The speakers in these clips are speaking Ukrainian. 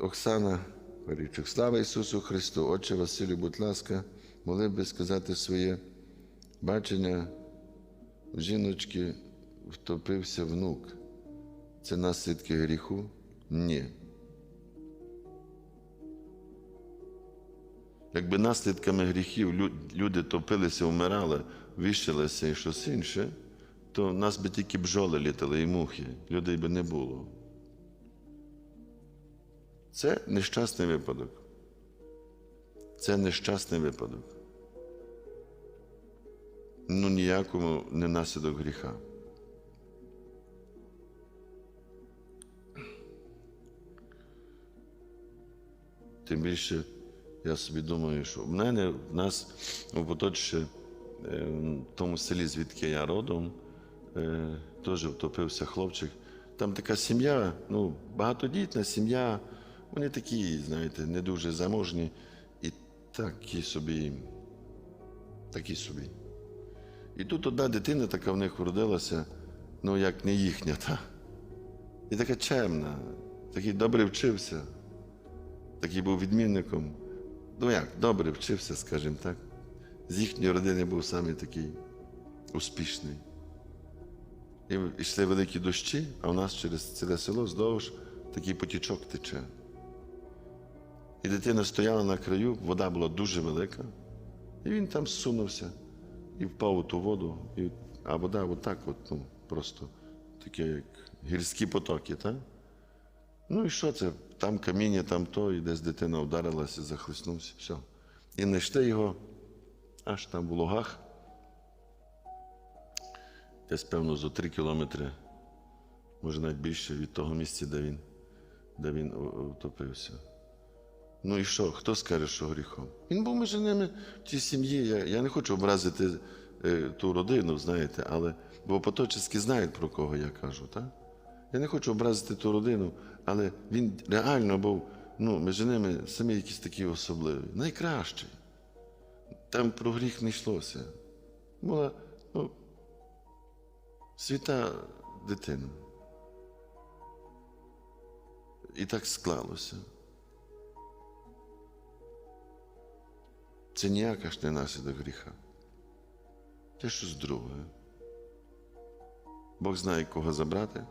Оксана Парічук. Слава Ісусу Христу! Отче Василю, будь ласка, могли б ви сказати своє бачення жіночки втопився внук. Це наслідки гріху? Ні. Якби наслідками гріхів люди топилися, вмирали, вищилися і щось інше, то в нас би тільки бджоли літали і мухи, людей би не було. Це нещасний випадок. Це нещасний випадок. Ну, ніякому не наслідок гріха. Тим більше я собі думаю, що в мене в нас у Поточі, е, в тому селі, звідки я родом, е, теж втопився хлопчик. Там така сім'я, ну, багатодітна сім'я, вони такі, знаєте, не дуже заможні і такі собі, такі собі. І тут одна дитина така в них вродилася, ну як не їхня, та. І така чемна, такий добре вчився, такий був відмінником. Ну як, добре вчився, скажімо так. З їхньої родини був саме такий успішний. І йшли великі дощі, а у нас через ціле село вздовж такий потічок тече. І дитина стояла на краю, вода була дуже велика, і він там зсунувся і впав у ту воду, і, а вода отак, от, ну, просто таке, як гірські потоки, так? Ну і що це? Там каміння, там то, і десь дитина вдарилася, захлиснувся, все. І знайшли його аж там в лугах, десь, певно, за три кілометри, може навіть більше від того місця, де він, де він втопився. Ну і що? Хто скаже, що гріхом? Він був між ними в тій сім'ї. Я, я не хочу образити е, ту родину, знаєте, але бо поточиськи знають, про кого я кажу, так? Я не хочу образити ту родину, але він реально був ну, між ними самі якісь такі особливі. Найкращий. Там про гріх не йшлося. Була ну, свята дитина. І так склалося. Це ніяка ж не наслідок гріха. Це щось друге. Бог знає, кого забрати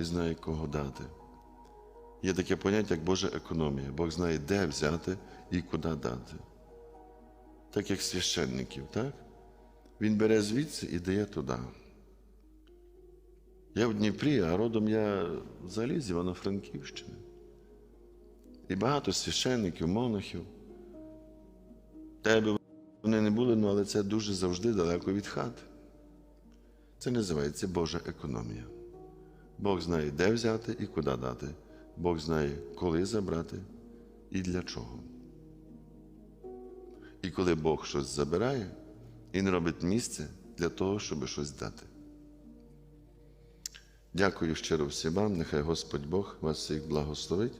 і знає, кого дати. Є таке поняття, як Божа економія. Бог знає, де взяти і куди дати. Так як священників, так? Він бере звідси і дає туди. Я в Дніпрі, а родом я взагалі з Івано-Франківщини. І багато священників, монахів. Тебе вони не були, ну, але це дуже завжди далеко від хати. Це називається Божа економія. Бог знає, де взяти і куди дати. Бог знає, коли забрати і для чого. І коли Бог щось забирає, Він робить місце для того, щоб щось дати. Дякую щиро всім вам, нехай Господь Бог вас всіх благословить.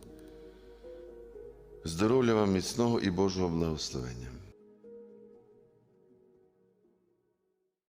Здоров'я вам міцного і Божого благословення.